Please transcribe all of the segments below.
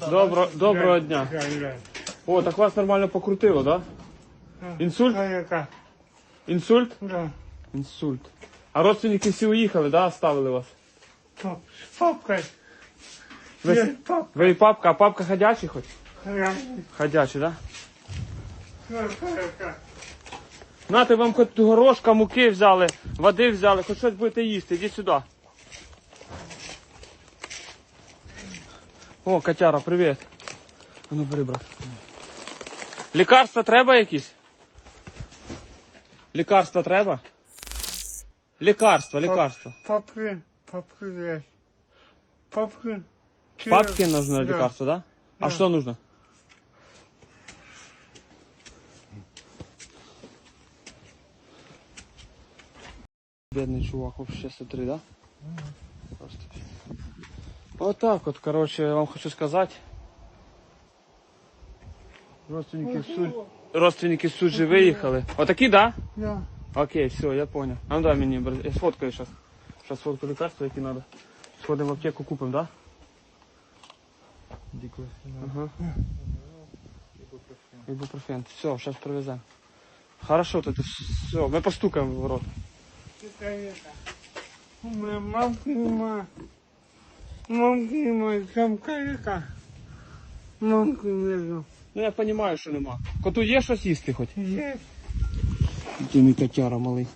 Добро, доброго дня. О, так вас нормально покрутило, да? Інсульт? Інсульт? Да. Інсульт. А родственники всі уїхали, да? Оставили вас? Пап. Папка. Ви, ви і папка, а папка ходячий хоч? Ходячий, да? Яка? Нате вам хоч горошка, муки взяли, води взяли, хоч щось будете їсти, ідіть сюди. О, котяра, привіт. А ну бери, брат. Лікарства треба якісь? Лікарства треба? Лікарства, лікарства. Папки. Папки є. Папки. Чи- Папки нужно Да. лекарство, да? А Да. что нужно? Бедный чувак вообще, смотри, да? Просто. Вот так вот, короче, я вам хочу сказать. Родственники в суд... Родственники в суд же выехали. Вот такие, да? Да. Окей, все, я понял. А ну дай мне, брат, я сфоткаю сейчас. Сейчас сфоткаю лекарства, какие надо. Сходим в аптеку, купим, да? Ага. Ибупрофен. Все, сейчас привезем. Хорошо, тут все, мы постукаем в рот. Яка, яка? У мене мамки нема. Мамки нема. там яка? Мамки нема. Ну я розумію, що нема. Коту є щось їсти хоч? Є. Ти мій котяра малий.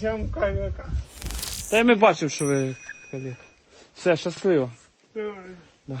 Там яка? Та я ми бачив, що ви колег. Все, щасливо. Добре. Да.